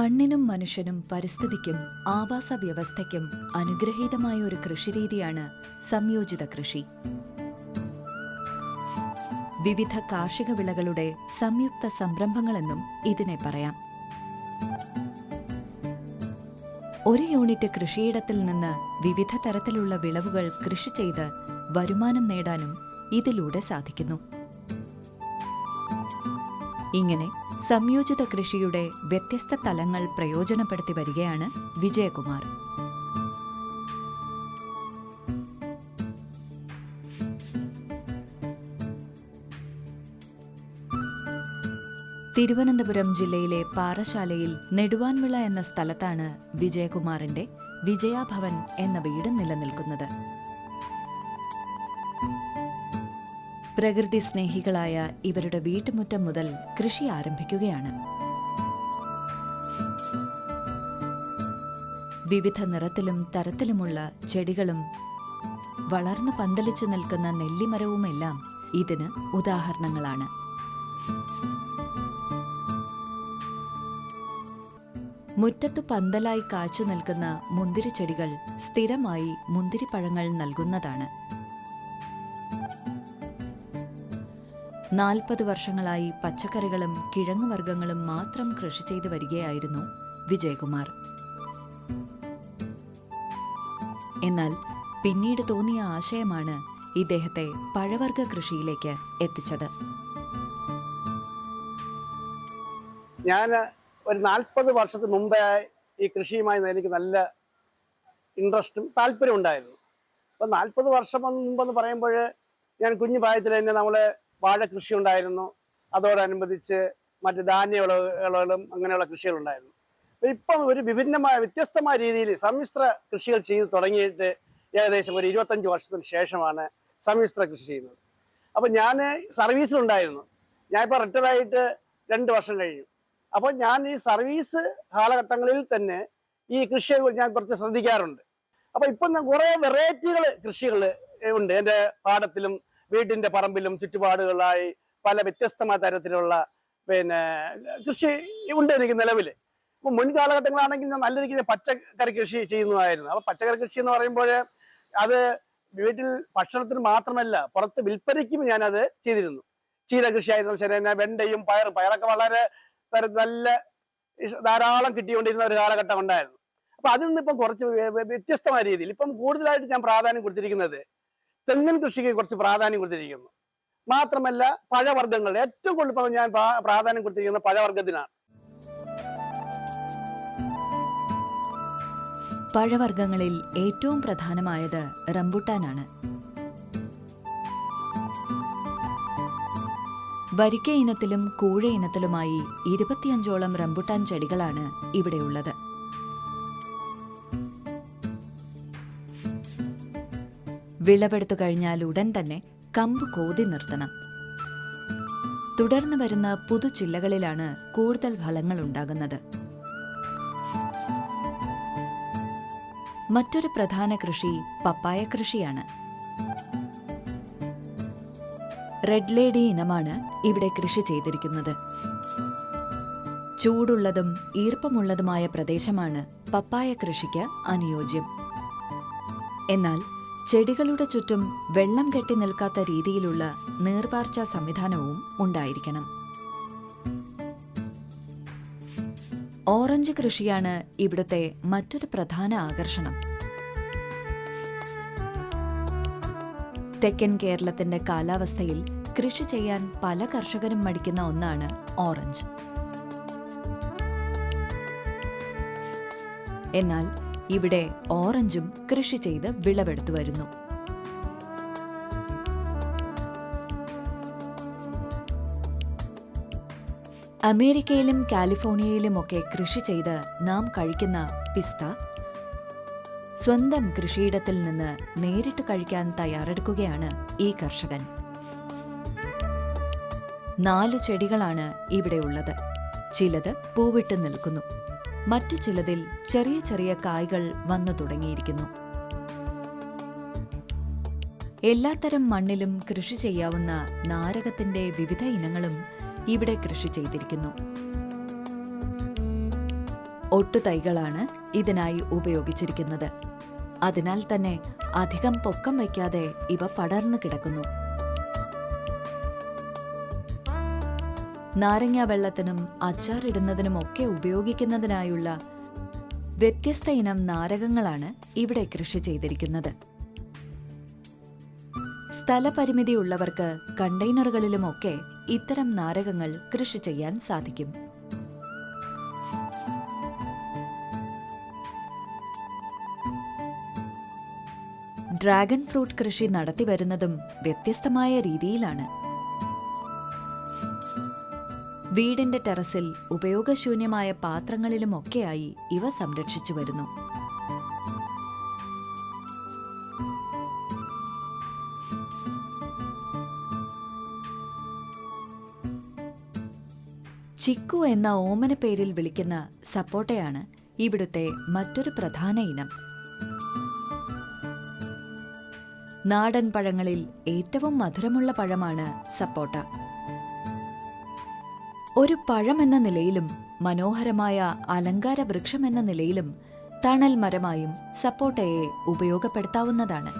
മണ്ണിനും മനുഷ്യനും പരിസ്ഥിതിക്കും ആവാസ വ്യവസ്ഥയ്ക്കും അനുഗ്രഹീതമായ ഒരു കൃഷിരീതിയാണ് സംയോജിത കൃഷി. വിവിധ കാർഷിക വിളകളുടെ സംയുക്ത സംരംഭങ്ങളെന്നും ഇതിനെ പറയാം. ഒരു യൂണിറ്റ് കൃഷിയിടത്തിൽ നിന്ന് വിവിധ തരത്തിലുള്ള വിളവുകൾ കൃഷി ചെയ്ത് വരുമാനം നേടാനും ഇതിലൂടെ സാധിക്കുന്നു. ഇങ്ങനെ സംയോജിത കൃഷിയുടെ വ്യത്യസ്ത തലങ്ങൾ പ്രയോജനപ്പെടുത്തി വരികയാണ് വിജയകുമാർ. തിരുവനന്തപുരം ജില്ലയിലെ പാറശാലയിൽ നെടുവാൻവിള എന്ന സ്ഥലത്താണ് വിജയകുമാറിന്റെ വിജയാഭവൻ എന്ന വീട് നിലനിൽക്കുന്നത്. പ്രകൃതി സ്നേഹികളായ ഇവരുടെ വീട്ടുമുറ്റം മുതൽ കൃഷി ആരംഭിക്കുകയാണ്. വിവിധ നിറത്തിലും തരത്തിലുമുള്ള ചെടികളും വളർന്നു പന്തലിച്ചു നിൽക്കുന്ന നെല്ലിമരവുമെല്ലാം ഇതിന് ഉദാഹരണങ്ങളാണ്. മുറ്റത്തു പന്തലായി കാച്ചു നിൽക്കുന്ന മുന്തിരിച്ചെടികൾ സ്ഥിരമായി മുന്തിരിപ്പഴങ്ങൾ നൽകുന്നതാണ്. നാൽപ്പത് വർഷങ്ങളായി പച്ചക്കറികളും കിഴങ്ങുവർഗങ്ങളും മാത്രം കൃഷി ചെയ്തു വരികയായിരുന്നു വിജയകുമാർ. എന്നാൽ പിന്നീട് തോന്നിയ ആശയമാണ് ഇദ്ദേഹത്തെ പഴവർഗ കൃഷിയിലേക്ക് എത്തിച്ചത്. ഞാൻ ഒരു നാൽപ്പത് വർഷത്തിന് മുമ്പേ ഈ കൃഷിയുമായി എനിക്ക് നല്ല ഇൻട്രസ്റ്റും താല്പര്യം ഉണ്ടായിരുന്നു അപ്പോൾ നാൽപ്പത് വർഷം മുമ്പെന്ന് പറയുമ്പോൾ ഞാൻ കുഞ്ഞു പ്രായത്തിൽ തന്നെ നമ്മൾ വാഴ കൃഷി ഉണ്ടായിരുന്നു അതോടനുബന്ധിച്ച് മറ്റ് ധാന്യ വിളവുകളും അങ്ങനെയുള്ള കൃഷികളുണ്ടായിരുന്നു. ഇപ്പം ഒരു വിഭിന്നമായ വ്യത്യസ്തമായ രീതിയിൽ സമ്മിശ്ര കൃഷികൾ ചെയ്ത് തുടങ്ങിയിട്ട് ഏകദേശം ഒരു ഇരുപത്തഞ്ച് വർഷത്തിന് ശേഷമാണ് സമ്മിശ്ര കൃഷി ചെയ്യുന്നത്. അപ്പോൾ ഞാൻ സർവീസിലുണ്ടായിരുന്നു. ഞാൻ ഇപ്പോൾ റിട്ടയർ ആയിട്ട് രണ്ട് വർഷം കഴിഞ്ഞു. അപ്പോൾ ഞാൻ ഈ സർവീസ് കാലഘട്ടങ്ങളിൽ തന്നെ ഈ കൃഷിയെ ഞാൻ കുറച്ച് ശ്രദ്ധിക്കാറുണ്ട്. അപ്പോൾ ഇപ്പം കുറേ വെറൈറ്റികൾ കൃഷികൾ ഉണ്ട്. എന്റെ പാടത്തിലും വീടിന്റെ പറമ്പിലും ചുറ്റുപാടുകളായി പല വ്യത്യസ്തമായ തരത്തിലുള്ള പിന്നെ കൃഷി ഉണ്ട് എനിക്ക് നിലവിൽ അപ്പൊ മുൻ കാലഘട്ടങ്ങളാണെങ്കിൽ ഞാൻ നല്ല രീതിയിൽ പച്ചക്കറി കൃഷി ചെയ്യുന്നതായിരുന്നു. അപ്പോൾ പച്ചക്കറി കൃഷി എന്ന് പറയുമ്പോൾ അത് വീട്ടിൽ ഭക്ഷണത്തിന് മാത്രമല്ല പുറത്ത് വിൽപ്പനയ്ക്കും ഞാനത് ചെയ്തിരുന്നു. ചീര കൃഷി ആയിരുന്നു ശരി വെണ്ടയും പയറും പയറൊക്കെ വളരെ നല്ല ധാരാളം കിട്ടിക്കൊണ്ടിരുന്ന ഒരു കാലഘട്ടം ഉണ്ടായിരുന്നു. അപ്പൊ അതിൽ നിന്ന് ഇപ്പം കുറച്ച് വ്യ- വ്യ- വ്യത്യസ്തമായ രീതിയിൽ ഇപ്പം കൂടുതലായിട്ട് ഞാൻ പ്രാധാന്യം കൊടുത്തിരിക്കുന്നത് തെങ്ങിൻ കൃഷിക്ക് കുറച്ച് പ്രാധാന്യം കൊടുത്തിരിക്കുന്നു. മാത്രമല്ല പഴവർഗങ്ങൾ. ഏറ്റവും കൂടുതൽ ഞാൻ പ്രാധാന്യം കൊടുത്തിരിക്കുന്ന പഴവർഗത്തിനാണ്. പഴവർഗങ്ങളിൽ ഏറ്റവും പ്രധാനമായത് റംബുട്ടാനാണ്. വരിക്ക ഇനത്തിലും കൂഴ ഇനത്തിലുമായി ഇരുപത്തിയഞ്ചോളം റംബുട്ടാൻ ചെടികളാണ് ഇവിടെയുള്ളത്. വിളവെടുത്തു കഴിഞ്ഞാൽ ഉടൻ തന്നെ കമ്പ് കോതി നിർത്തണം. തുടർന്ന് വരുന്ന പുതുചില്ലകളിലാണ് കൂടുതൽ ഫലങ്ങൾ ഉണ്ടാകുന്നത്. മറ്റൊരു പ്രധാന കൃഷി പപ്പായ കൃഷിയാണ്. റെഡ് ലേഡി ഇനമാണ് ഇവിടെ കൃഷി ചെയ്തിരിക്കുന്നത്. ചൂടുള്ളതും ഈർപ്പമുള്ളതുമായ പ്രദേശമാണ് പപ്പായ കൃഷിക്ക് അനുയോജ്യം. എന്നാൽ ചെടികളുടെ ചുറ്റും വെള്ളം കെട്ടി നിൽക്കാത്ത രീതിയിലുള്ള നീർവാർച്ച സംവിധാനവും ഉണ്ടായിരിക്കണം. ഓറഞ്ച് കൃഷിയാണ് ഇവിടുത്തെ മറ്റൊരു പ്രധാന ആകർഷണം. തെക്കൻ കേരളത്തിന്റെ കാലാവസ്ഥയിൽ കൃഷി ചെയ്യാൻ പല കർഷകരും മടിക്കുന്ന ഒന്നാണ് ഓറഞ്ച്. എന്നാൽ ഇവിടെ ഓറഞ്ചും കൃഷി ചെയ്ത് വിളവെടുത്തു വരുന്നു. അമേരിക്കയിലും കാലിഫോർണിയയിലുമൊക്കെ കൃഷി ചെയ്ത് നാം കഴിക്കുന്ന പിസ്ത സ്വന്തം കൃഷിയിടത്തിൽ നിന്ന് നേരിട്ട് കഴിക്കാൻ തയ്യാറെടുക്കുകയാണ് ഈ കർഷകൻ. നാലു ചെടികളാണ് ഇവിടെയുള്ളത് ചിലത് പൂവിട്ട് നിൽക്കുന്നു. മറ്റു ചിലതിൽ ചെറിയ ചെറിയ കായ്കൾ വന്നു തുടങ്ങിയിരിക്കുന്നു. എല്ലാത്തരം മണ്ണിലും കൃഷി ചെയ്യാവുന്ന നാരകത്തിന്റെ വിവിധ ഇനങ്ങളും ഇവിടെ കൃഷി ചെയ്തിരിക്കുന്നു. ഒട്ടുതൈകളാണ് ഇതിനായി ഉപയോഗിച്ചിരിക്കുന്നത്. അതിനാൽ തന്നെ അധികം പൊക്കം വയ്ക്കാതെ ഇവ പടർന്നു കിടക്കുന്നു. നാരങ്ങ വെള്ളത്തിനും അച്ചാറിടുന്നതിനുമൊക്കെ ഉപയോഗിക്കുന്നതിനായുള്ള വ്യത്യസ്ത ഇനം നാരകങ്ങളാണ് ഇവിടെ കൃഷി ചെയ്തിരിക്കുന്നത്. സ്ഥലപരിമിതി ഉള്ളവർക്ക് കണ്ടെയ്നറുകളിലുമൊക്കെ ഇത്തരം നാരകങ്ങൾ കൃഷി ചെയ്യാൻ സാധിക്കും. ഡ്രാഗൺ ഫ്രൂട്ട് കൃഷി നടത്തിവരുന്നതും വ്യത്യസ്തമായ രീതിയിലാണ്. വീടിന്റെ ടെറസിൽ ഉപയോഗശൂന്യമായ പാത്രങ്ങളിലുമൊക്കെയായി ഇവ സംരക്ഷിച്ചു വരുന്നു. ചിക്കു എന്ന ഓമന പേരിൽ വിളിക്കുന്ന സപ്പോട്ടയാണ് ഇവിടുത്തെ മറ്റൊരു പ്രധാന ഇനം. നാടൻ പഴങ്ങളിൽ ഏറ്റവും മധുരമുള്ള പഴമാണ് സപ്പോട്ട. ഒരു പഴമെന്ന നിലയിലും മനോഹരമായ അലങ്കാര വൃക്ഷമെന്ന നിലയിലും തണൽ മരമായും സപ്പോട്ടയെ ഉപയോഗപ്പെടുത്താവുന്നതാണ്.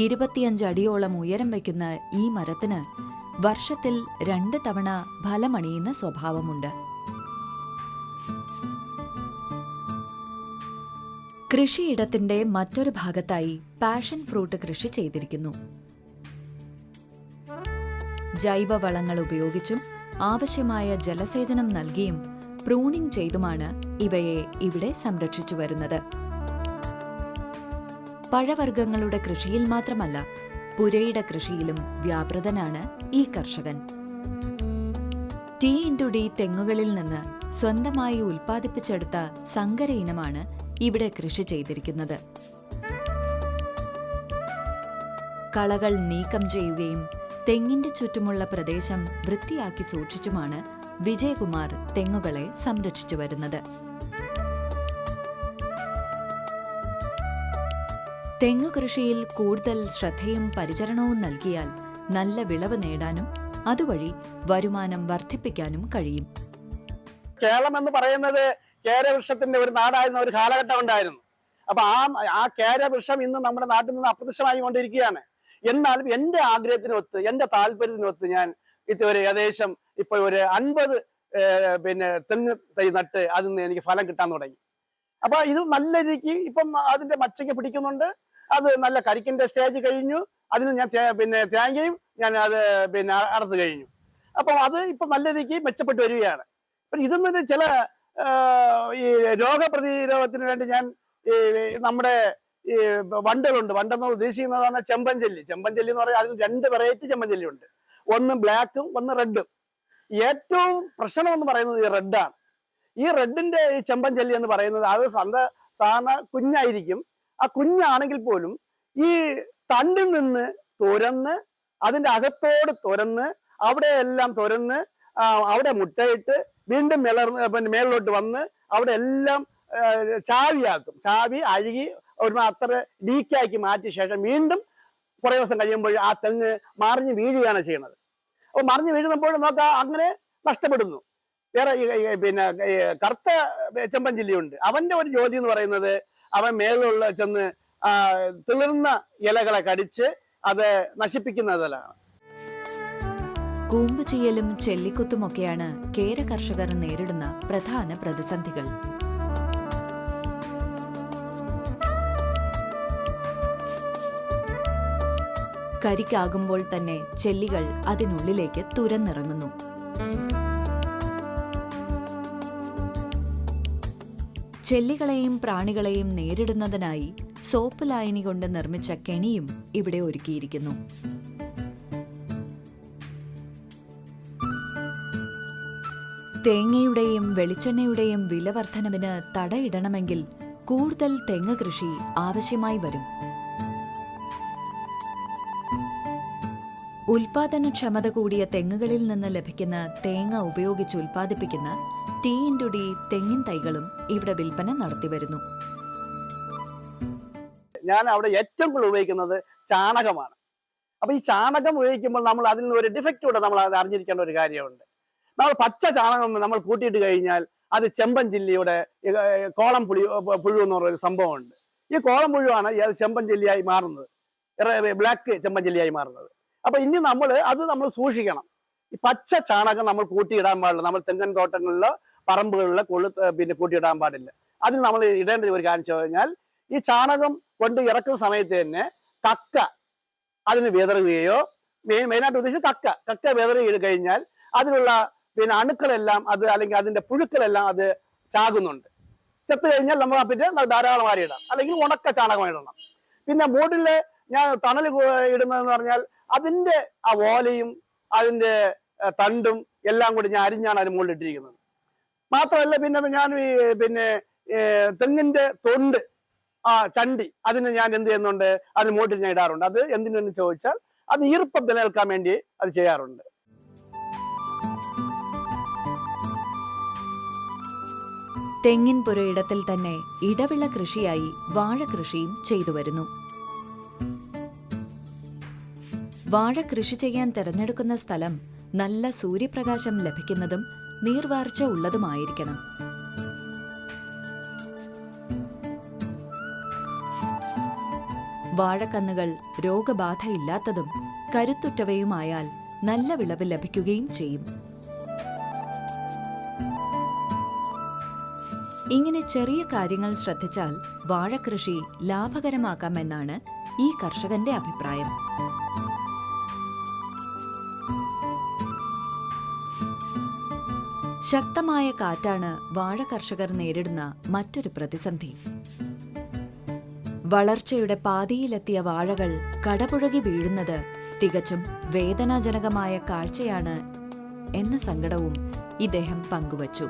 ഇരുപത്തിയഞ്ച് അടിയോളം ഉയരം വയ്ക്കുന്ന ഈ മരത്തിന് വർഷത്തിൽ രണ്ട് തവണ ഫലമണിയുന്ന സ്വഭാവമുണ്ട്. കൃഷിയിടത്തിന്റെ മറ്റൊരു ഭാഗത്തായി പാഷൻ ഫ്രൂട്ട് കൃഷി ചെയ്തിരിക്കുന്നു. ജൈവവളങ്ങൾ ഉപയോഗിച്ചും ആവശ്യമായ ജലസേചനം നൽകിയും പ്രൂണിംഗ് ചെയ്തുമാണ് ഇവയെ ഇവിടെ സംരക്ഷിച്ചു വരുന്നത്. പഴവർഗങ്ങളുടെ കൃഷിയിൽ മാത്രമല്ല പുരയുടെ കൃഷിയിലും വ്യാപൃതനാണ് ഈ കർഷകൻ. ടി ഇന്റു ഡി തെങ്ങുകളിൽ നിന്ന് സ്വന്തമായി ഉൽപ്പാദിപ്പിച്ചെടുത്ത സങ്കര ഇനമാണ് ഇവിടെ കൃഷി ചെയ്തിരിക്കുന്നത്. കളകൾ നീക്കം ചെയ്യുകയും തെങ്ങിന്റെ ചുറ്റുമുള്ള പ്രദേശം വൃത്തിയാക്കി സൂക്ഷിച്ചുമാണ് വിജയകുമാർ തെങ്ങുകളെ സംരക്ഷിച്ചു വരുന്നത്. തെങ്ങു കൃഷിയിൽ കൂടുതൽ ശ്രദ്ധയും പരിചരണവും നൽകിയാൽ നല്ല വിളവ് നേടാനും അതുവഴി വരുമാനം വർദ്ധിപ്പിക്കാനും കഴിയും. കേരളം എന്ന് പറയുന്നത് കേരവൃക്ഷത്തിന്റെ ഒരു നാടായിരുന്ന ഒരു കാലഘട്ടം ഉണ്ടായിരുന്നു. അപ്പൊ ആ ആ കേരവൃക്ഷം ഇന്ന് നമ്മുടെ നാട്ടിൽ നിന്ന് അപ്രത്യക്ഷമായി കൊണ്ടിരിക്കുകയാണ് എന്നാലും എന്റെ ആഗ്രഹത്തിനൊത്ത് എന്റെ താല്പര്യത്തിനൊത്ത് ഞാൻ ഇതുവരെ ഏകദേശം ഇപ്പൊ ഒരു അൻപത് പിന്നെ തെങ്ങ് തൈ നട്ട് അതിൽ നിന്ന് എനിക്ക് ഫലം കിട്ടാൻ തുടങ്ങി. അപ്പൊ ഇത് നല്ല രീതിക്ക് ഇപ്പം അതിന്റെ മച്ചയ്ക്ക് പിടിക്കുന്നുണ്ട്. അത് നല്ല കരിക്കിന്റെ സ്റ്റേജ് കഴിഞ്ഞു. അതിന് ഞാൻ പിന്നെ തേങ്ങയും ഞാൻ അത് പിന്നെ അറുത്ത് കഴിഞ്ഞു. അപ്പം അത് ഇപ്പൊ നല്ല രീതിക്ക് മെച്ചപ്പെട്ട് വരികയാണ്. അപ്പൊ ഇതിൽ നിന്ന് ചില ഈ രോഗപ്രതിരോധത്തിന് വേണ്ടി ഞാൻ നമ്മുടെ ഈ വണ്ടുകളുണ്ട്. വണ്ടെന്ന് ഉദ്ദേശിക്കുന്നതാണ് ചെമ്പഞ്ചെല്ലി. ചെമ്പഞ്ചെല്ലി എന്ന് പറഞ്ഞാൽ അതിൽ രണ്ട് വെറൈറ്റി ചെമ്പഞ്ചെല്ലി ഉണ്ട് ഒന്ന് ബ്ലാക്കും ഒന്ന് റെഡും. ഏറ്റവും പ്രശ്നം എന്ന് പറയുന്നത് ഈ റെഡാണ് ഈ റെഡിന്റെ ഈ ചെമ്പഞ്ചെല്ലി എന്ന് പറയുന്നത് അത് സന്ത സാധാരണ കുഞ്ഞായിരിക്കും. ആ കുഞ്ഞാണെങ്കിൽ പോലും ഈ തണ്ടിൽ നിന്ന് തുരന്ന് അതിന്റെ അകത്തോട് തുരന്ന് അവിടെ എല്ലാം തുരന്ന് അവിടെ മുട്ടയിട്ട് വീണ്ടും മിളർന്ന് പിന്നെ മേളിലോട്ട് വന്ന് അവിടെ എല്ലാം ചാവിയാക്കും. ചാവി അഴുകി ഒരു അത്ര ലീക്കാക്കി മാറ്റിയ ശേഷം വീണ്ടും കുറേ ദിവസം കഴിയുമ്പോൾ ആ തെങ്ങ് മറിഞ്ഞ് വീഴുകയാണ് ചെയ്യുന്നത്. അപ്പോൾ മറിഞ്ഞ് വീഴുന്നപ്പോൾ നമുക്ക് അങ്ങനെ നഷ്ടപ്പെടുന്നു. വേറെ പിന്നെ കറുത്ത ചെമ്പൻ ജില്ലയുണ്ട് അവന്റെ ഒരു ജോലി എന്ന് പറയുന്നത് അവൻ മേളിലുള്ള ചെന്ന് തിളിർന്ന ഇലകളെ കടിച്ച് അത് നശിപ്പിക്കുന്നതിലാണ് കൂമ്പ് ചെയ്യലും ചെല്ലിക്കുത്തുമൊക്കെയാണ് കേര കർഷകർ നേരിടുന്ന പ്രധാന പ്രതിസന്ധികൾ. കരിക്കാകുമ്പോൾ തന്നെ ചെല്ലികൾ അതിനുള്ളിലേക്ക് തുരന്നിറങ്ങുന്നു. ചെല്ലികളെയും പ്രാണികളെയും നേരിടുന്നതിനായി സോപ്പ് ലായനി കൊണ്ട് നിർമ്മിച്ച കെണിയും ഇവിടെ ഒരുക്കിയിരിക്കുന്നു. തേങ്ങയുടെയും വെളിച്ചെണ്ണയുടെയും വില വർധനവിന് തടയിടണമെങ്കിൽ കൂടുതൽ തെങ്ങ് കൃഷി ആവശ്യമായി വരും. ഉൽപാദനക്ഷമത കൂടിയ തെങ്ങുകളിൽ നിന്ന് ലഭിക്കുന്ന തേങ്ങ ഉപയോഗിച്ച് ഉൽപ്പാദിപ്പിക്കുന്ന ടി ഇൻഡു ഡി തെങ്ങിൻ തൈകളും ഇവിടെ വിൽപ്പന നടത്തിവരുന്നു ഞാൻ അവിടെ ഏറ്റവും കൂടുതൽ ഉപയോഗിക്കുന്നത് ചാണകമാണ്. അപ്പൊ ഈ ചാണകം ഉപയോഗിക്കുമ്പോൾ നമ്മൾ അതിൽ നിന്ന് ഒരു ഡിഫക്റ്റ് കൂടെ നമ്മൾ അത് അറിഞ്ഞിരിക്കേണ്ട ഒരു കാര്യമുണ്ട്. നമ്മൾ പച്ച ചാണകം നമ്മൾ കൂട്ടിയിട്ട് കഴിഞ്ഞാൽ അത് ചെമ്പൻ ജില്ലയുടെ കോളം പുളി പുഴു എന്ന് പറയുന്ന സംഭവമുണ്ട്. ഈ കോളം പുഴുവാണ് ചെമ്പൻ ജില്ലയായി മാറുന്നത്? ബ്ലാക്ക് ചെമ്പൻ ജില്ലയായി മാറുന്നത്. അപ്പൊ ഇനി നമ്മൾ അത് നമ്മൾ സൂക്ഷിക്കണം. ഈ പച്ച ചാണകം നമ്മൾ കൂട്ടിയിടാൻ പാടില്ല. നമ്മൾ തെങ്ങൻ തോട്ടങ്ങളിലെ പറമ്പുകളിലെ കൊള്ളു പിന്നെ കൂട്ടിയിടാൻ പാടില്ല. അതിന് നമ്മൾ ഇടേണ്ട ഒരു കാര്യം കഴിഞ്ഞാൽ ഈ ചാണകം കൊണ്ട് ഇറക്കുന്ന സമയത്ത് തന്നെ കക്ക അതിന് വിതറുകയോ മെയിൻ മെയിനായിട്ട് ഉദ്ദേശിച്ചത് കക്ക. കക്ക വിതറി കഴിഞ്ഞാൽ അതിലുള്ള പിന്നെ അണുക്കളെല്ലാം അത് അല്ലെങ്കിൽ അതിന്റെ പുഴുക്കളെല്ലാം അത് ചാകുന്നുണ്ട്. ചത്തു കഴിഞ്ഞാൽ നമ്മൾ പിന്നെ ധാരാളം ഇടാം അല്ലെങ്കിൽ ഉണക്ക ചാണകം ഇടണം. പിന്നെ മൂടിൽ ഞാൻ തണൽ ഇടുന്നതെന്ന് പറഞ്ഞാൽ അതിന്റെ ആ ഓലയും അതിന്റെ തണ്ടും എല്ലാം കൂടി ഞാൻ അരിഞ്ഞാണ് അതിന് മുകളിൽ ഇട്ടിരിക്കുന്നത് മാത്രമല്ല പിന്നെ ഞാൻ ഈ പിന്നെ തെങ്ങിന്റെ തൊണ്ട് ആ ചണ്ടി അതിന് ഞാൻ എന്ത് ചെയ്യുന്നുണ്ട്? അതിന് മുകളിൽ ഞാൻ ഇടാറുണ്ട്. അത് എന്തിനെന്ന് ചോദിച്ചാൽ അത് ഈർപ്പം നിലനിൽക്കാൻ വേണ്ടി അത് ചെയ്യാറുണ്ട്. തെങ്ങിൻ പുരയിടത്തിൽ തന്നെ ഇടവിള കൃഷിയായി വാഴ കൃഷിയും ചെയ്തു വരുന്നു. വാഴ കൃഷി ചെയ്യാൻ തിരഞ്ഞെടുക്കുന്ന സ്ഥലം നല്ല സൂര്യപ്രകാശം ലഭിക്കുന്നതും നീർവാർച്ച ഉള്ളതുമായിരിക്കണം. വാഴക്കന്നുകൾ രോഗബാധയില്ലാത്തതും കരുത്തുറ്റവയുമായാൽ നല്ല വിളവ് ലഭിക്കുകയും ചെയ്യും. ഇങ്ങനെ ചെറിയ കാര്യങ്ങൾ ശ്രദ്ധിച്ചാൽ വാഴകൃഷി ലാഭകരമാക്കാമെന്നാണ് ഈ കർഷകന്റെ അഭിപ്രായം. ശക്തമായ കാറ്റാണ് വാഴ കർഷകർ നേരിടുന്ന മറ്റൊരു പ്രതിസന്ധി. വളർച്ചയുടെ പാതിയിലെത്തിയ വാഴകൾ കടപുഴകി വീഴുന്നത് തികച്ചും വേദനാജനകമായ കാഴ്ചയാണ് എന്ന സങ്കടവും ഇദ്ദേഹം പങ്കുവച്ചു.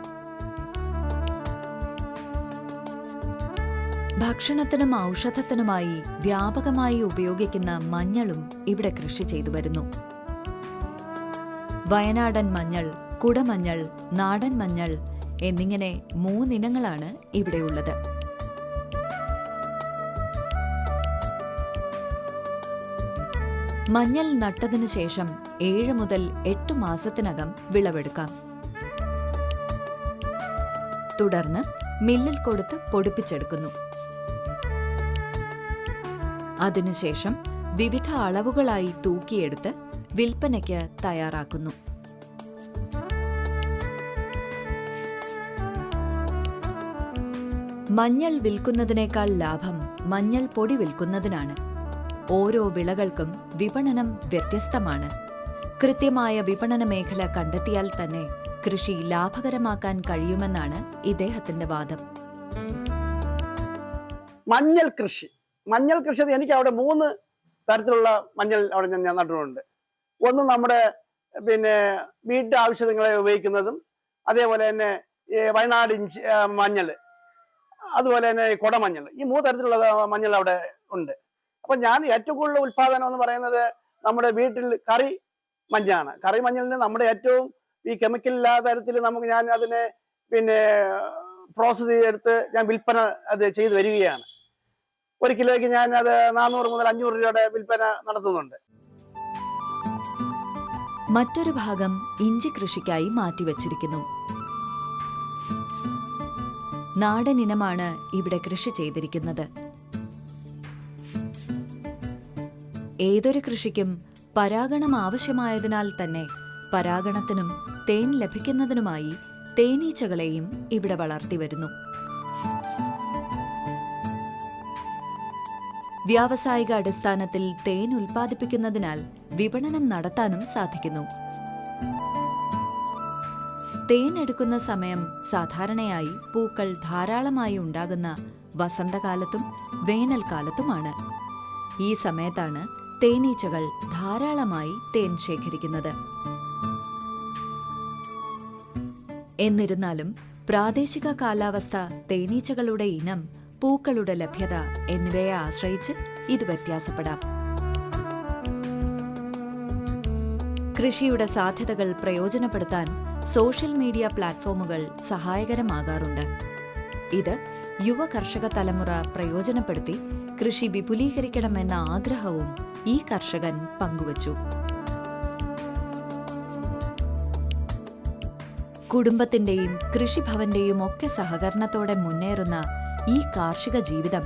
ഭക്ഷണത്തിനും ഔഷധത്തിനുമായി വ്യാപകമായി ഉപയോഗിക്കുന്ന മഞ്ഞളും ഇവിടെ കൃഷി ചെയ്തു വരുന്നു. വയനാടൻ മഞ്ഞൾ കുടമഞ്ഞൾ നാടൻ മഞ്ഞൾ എന്നിങ്ങനെ മൂന്നിനങ്ങളാണ് ഇവിടെയുള്ളത് മഞ്ഞൾ നട്ടതിനു ശേഷം ഏഴ് മുതൽ എട്ട് മാസത്തിനകം വിളവെടുക്കാം. തുടർന്ന് മില്ലിൽ കൊടുത്ത് പൊടിപ്പിച്ചെടുക്കുന്നു. അതിനുശേഷം വിവിധ അളവുകളായി തൂക്കിയെടുത്ത് വിൽപ്പനയ്ക്ക് തയ്യാറാക്കുന്നു. മഞ്ഞൾ വിൽക്കുന്നതിനേക്കാൾ ലാഭം മഞ്ഞൾ പൊടി വിൽക്കുന്നതിനാണ്. ഓരോ വിളകൾക്കും വിപണനം വ്യത്യസ്തമാണ്. കൃത്യമായ വിപണന മേഖല കണ്ടെത്തിയാൽ തന്നെ കൃഷി ലാഭകരമാക്കാൻ കഴിയുമെന്നാണ് ഇദ്ദേഹത്തിന്റെ വാദം. മഞ്ഞൾ കൃഷി. മഞ്ഞൾ കൃഷി എനിക്ക് അവിടെ മൂന്ന് തരത്തിലുള്ള മഞ്ഞൾ അവിടെ ഞാൻ നട്ടിട്ടുണ്ട്. ഒന്ന് നമ്മുടെ പിന്നെ വീട്ടു ആവശ്യങ്ങളെ ഉപയോഗിക്കുന്നതും അതേപോലെ തന്നെ വയനാട് ഇഞ്ചി മഞ്ഞൾ. അതുപോലെ തന്നെ കുടമഞ്ഞൾ. ഈ മൂന്ന് തരത്തിലുള്ള മഞ്ഞൾ അവിടെ ഉണ്ട്. അപ്പൊ ഞാൻ ഏറ്റവും കൂടുതൽ ഉത്പാദനം എന്ന് പറയുന്നത് നമ്മുടെ വീട്ടിൽ കറി മഞ്ഞാണ്. കറി മഞ്ഞളിന് നമ്മുടെ ഏറ്റവും ഈ കെമിക്കൽ ഇല്ലാത്ത തരത്തിൽ നമുക്ക് ഞാൻ അതിനെ പിന്നെ പ്രോസസ്സ് ചെയ്തെടുത്ത് ഞാൻ വിൽപ്പന അത് ചെയ്തു വരികയാണ്. ഒരു കിലോയ്ക്ക് ഞാൻ അത് നാനൂറ് മുതൽ അഞ്ഞൂറ് രൂപയുടെ വിൽപ്പന നടത്തുന്നുണ്ട്. മറ്റൊരു ഭാഗം ഇഞ്ചി കൃഷിക്കായി മാറ്റിവച്ചിരിക്കുന്നു. നാടൻ ഇനമാണ് ഇവിടെ കൃഷി ചെയ്തിരിക്കുന്നത്. ഏതൊരു കൃഷിക്കും പരാഗണം ആവശ്യമായതിനാൽ തന്നെ പരാഗണത്തിനും തേൻ ലഭിക്കുന്നതിനുമായി തേനീച്ചകളെയും ഇവിടെ വളർത്തി വരുന്നു. വ്യാവസായിക അടിസ്ഥാനത്തിൽ തേൻ ഉൽപ്പാദിപ്പിക്കുന്നതിനാൽ വിപണനം നടത്താനും സാധിക്കുന്നു. തേൻ എടുക്കുന്ന സമയം സാധാരണയായി പൂക്കൾ ധാരാളമായി ഉണ്ടാകുന്ന വസന്തകാലത്തും വേനൽക്കാലത്തുമാണ്. ഈ സമയത്താണ് തേനീച്ചകൾ ധാരാളമായി തേൻ ശേഖരിക്കുന്നത്. എന്നിരുന്നാലും പ്രാദേശിക കാലാവസ്ഥ തേനീച്ചകളുടെ ഇനം പൂക്കളുടെ ലഭ്യത എന്നിവയെ ആശ്രയിച്ച് ഇത് വ്യത്യാസപ്പെടാം. കൃഷിയുടെ സാധ്യതകൾ പ്രയോജനപ്പെടുത്താൻ സോഷ്യൽ മീഡിയ പ്ലാറ്റ്ഫോമുകൾ സഹായകരമാകാറുണ്ട്. ഇത് യുവ കർഷക തലമുറ പ്രയോജനപ്പെടുത്തി കൃഷി വിപുലീകരിക്കണമെന്ന ആഗ്രഹവും ഈ കർഷകൻ പങ്കുവച്ചു. കുടുംബത്തിന്റെയും കൃഷിഭവന്റെയും ഒക്കെ സഹകരണത്തോടെ മുന്നേറുന്ന ഈ കാർഷിക ജീവിതം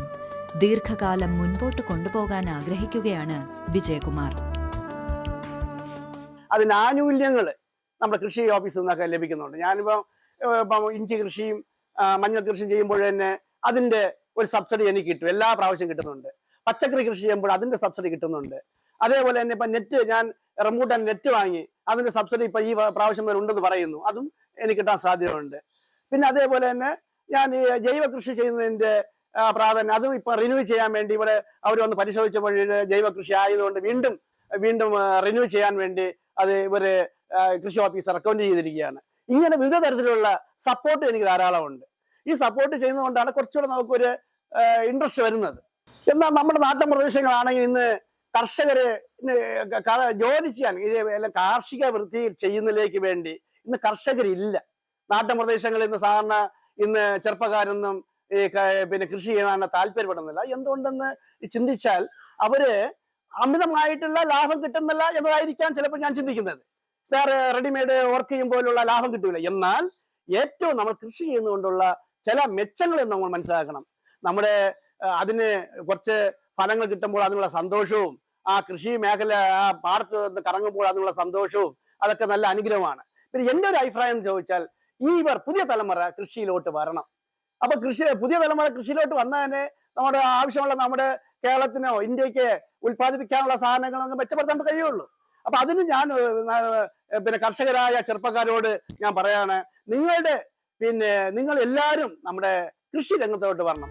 ദീർഘകാലം മുൻപോട്ട് കൊണ്ടുപോകാൻ ആഗ്രഹിക്കുകയാണ് വിജയകുമാർ. അതിന് ആനുകൂല്യങ്ങൾ നമ്മുടെ കൃഷി ഓഫീസിൽ നിന്നൊക്കെ ലഭിക്കുന്നുണ്ട്. ഞാനിപ്പോൾ ഇപ്പം ഇഞ്ചി കൃഷിയും മഞ്ഞൾ കൃഷിയും ചെയ്യുമ്പോൾ തന്നെ അതിന്റെ ഒരു സബ്സിഡി എനിക്ക് കിട്ടും. എല്ലാ പ്രാവശ്യം കിട്ടുന്നുണ്ട്. പച്ചക്കറി കൃഷി ചെയ്യുമ്പോൾ അതിന്റെ സബ്സിഡി കിട്ടുന്നുണ്ട്. അതേപോലെ തന്നെ ഇപ്പം നെറ്റ് ഞാൻ റംബൂട്ടാൻ നെറ്റ് വാങ്ങി അതിന്റെ സബ്സിഡി ഇപ്പം ഈ പ്രാവശ്യം വരെ ഉണ്ടെന്ന് പറയുന്നു. അതും എനിക്ക് കിട്ടാൻ സാധ്യതയുണ്ട്. പിന്നെ അതേപോലെ തന്നെ ഞാൻ ഈ ജൈവ കൃഷി ചെയ്യുന്നതിന്റെ ആ, പ്രാധാന്യം അതും ഇപ്പൊ റിന്യൂ ചെയ്യാൻ വേണ്ടി ഇവിടെ അവർ വന്ന് പരിശോധിച്ചപ്പോൾ ജൈവ കൃഷി ആയതുകൊണ്ട് വീണ്ടും വീണ്ടും റിന്യൂ ചെയ്യാൻ വേണ്ടി അത് ഇവർ കൃഷി ഓഫീസർ റെക്കമെൻഡ് ചെയ്തിരിക്കുകയാണ്. ഇങ്ങനെ വിവിധ തരത്തിലുള്ള സപ്പോർട്ട് എനിക്ക് ധാരാളമുണ്ട് ഈ സപ്പോർട്ട് ചെയ്യുന്നതുകൊണ്ടാണ് കുറച്ചുകൂടെ നമുക്കൊരു ഇൻട്രസ്റ്റ് വരുന്നത്. എന്നാൽ നമ്മുടെ നാട്ടിൻ പ്രദേശങ്ങളാണെങ്കിൽ ഇന്ന് കർഷകര് ജോലി ചെയ്യാൻ കാർഷിക വൃത്തി ചെയ്യുന്നതിലേക്ക് വേണ്ടി ഇന്ന് കർഷകരില്ല. നാട്ടിൻ പ്രദേശങ്ങളിൽ ഇന്ന് സാധാരണ ഇന്ന് ചെറുപ്പക്കാരൊന്നും ഈ പിന്നെ കൃഷി ചെയ്യാൻ താല്പര്യപ്പെടുന്നില്ല. എന്തുകൊണ്ടെന്ന് ചിന്തിച്ചാൽ അവർ അമിതമായിട്ടുള്ള ലാഭം കിട്ടുന്നില്ല എന്നതായിരിക്കാം ചിലപ്പോൾ ഞാൻ ചിന്തിക്കുന്നത്. വേറെ റെഡിമെയ്ഡ് വർക്ക് ചെയ്യുമ്പോലുള്ള ലാഭം കിട്ടൂല. എന്നാൽ ഏറ്റവും നമ്മൾ കൃഷി ചെയ്യുന്നതുകൊണ്ടുള്ള ചില മെച്ചങ്ങൾ നമ്മൾ മനസ്സിലാക്കണം. നമ്മുടെ അതിന് കുറച്ച് ഫലങ്ങൾ കിട്ടുമ്പോൾ അതിനുള്ള സന്തോഷവും ആ കൃഷി മേഖല ആ പാടത്ത് കറങ്ങുമ്പോൾ അതിനുള്ള സന്തോഷവും അതൊക്കെ നല്ല അനുഗ്രഹമാണ്. പിന്നെ എന്റെ ഒരു അഭിപ്രായം ചോദിച്ചാൽ ഈ ഇവർ പുതിയ തലമുറ കൃഷിയിലോട്ട് വരണം. അപ്പൊ കൃഷി പുതിയ തലമുറ കൃഷിയിലോട്ട് വന്നാൽ തന്നെ നമ്മുടെ ആവശ്യമുള്ള നമ്മുടെ കേരളത്തിനോ ഇന്ത്യയ്ക്ക് ഉൽപ്പാദിപ്പിക്കാനുള്ള സാധനങ്ങളൊക്കെ മെച്ചപ്പെടുത്താൻ കഴിയുള്ളൂ. അപ്പൊ അതിന് ഞാൻ പിന്നെ കർഷകരായ ചെറുപ്പക്കാരോട് ഞാൻ പറയാണ് നിങ്ങളുടെ പിന്നെ നിങ്ങൾ എല്ലാവരും നമ്മുടെ കൃഷി രംഗത്തോട്ട് വരണം.